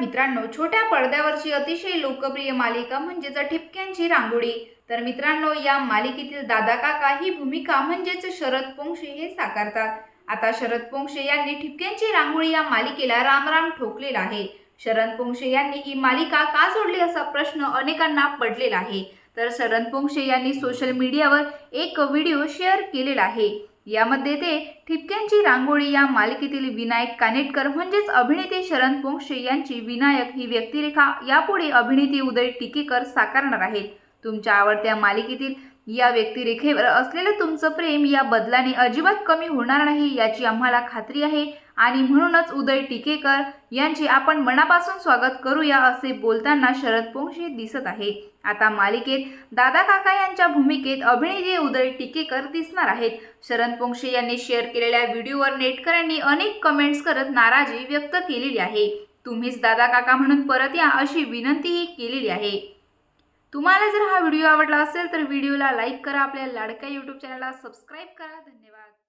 मित्रांनो छोट्या पडद्यावरची अतिशय लोकप्रिय मालिका म्हणजेच ठिपक्यांची रांगोळी. तर मित्रांनो या मालिकेतील दादा काका ही भूमिका म्हणजेच शरद पोंक्षे हे साकारतात. आता शरद पोंक्षे यांनी ठिपक्यांची रांगोळी या मालिकेला रामराम ठोकलेला आहे. शरद पोंक्षे यांनी ही मालिका का सोडली असा प्रश्न अनेकांना पडलेला आहे. तर शरद पोंक्षे यांनी सोशल मीडियावर एक व्हिडिओ शेअर केलेला आहे. यामध्ये ते ठिपक्यांची रांगोळी या मालिकेतील विनायक कानेटकर म्हणजेच अभिनेते शरण पोंक्षे यांची विनायक ही व्यक्तिरेखा. यापुढे अभिनेते उदय टिकेकर साकारणार आहेत. तुमच्या आवडत्या मालिकेतील या व्यक्तिरेखेवर असलेलं तुमचं प्रेम या बदलाने अजिबात कमी होणार नाही याची आम्हाला खात्री आहे. आणि म्हणूनच उदय टिकेकर यांचे आपण मनापासून स्वागत करूया असे बोलताना शरद पोंक्षे दिसत आहे. आता मालिकेत दादा काका यांच्या भूमिकेत अभिनेते उदय टिकेकर दिसणार आहेत. शरद पोंक्षे यांनी शेअर केलेल्या व्हिडिओवर नेटकऱ्यांनी अनेक कमेंट्स करत नाराजी व्यक्त केलेली आहे. तुम्हीच दादा काका म्हणून परत या अशी विनंतीही केलेली आहे. तुम्हाला जर हा व्हिडिओ आवडला असेल तर व्हिडिओला लाईक करा आपल्या लाडक्या यूट्यूब चॅनलला सबस्क्राईब करा. धन्यवाद.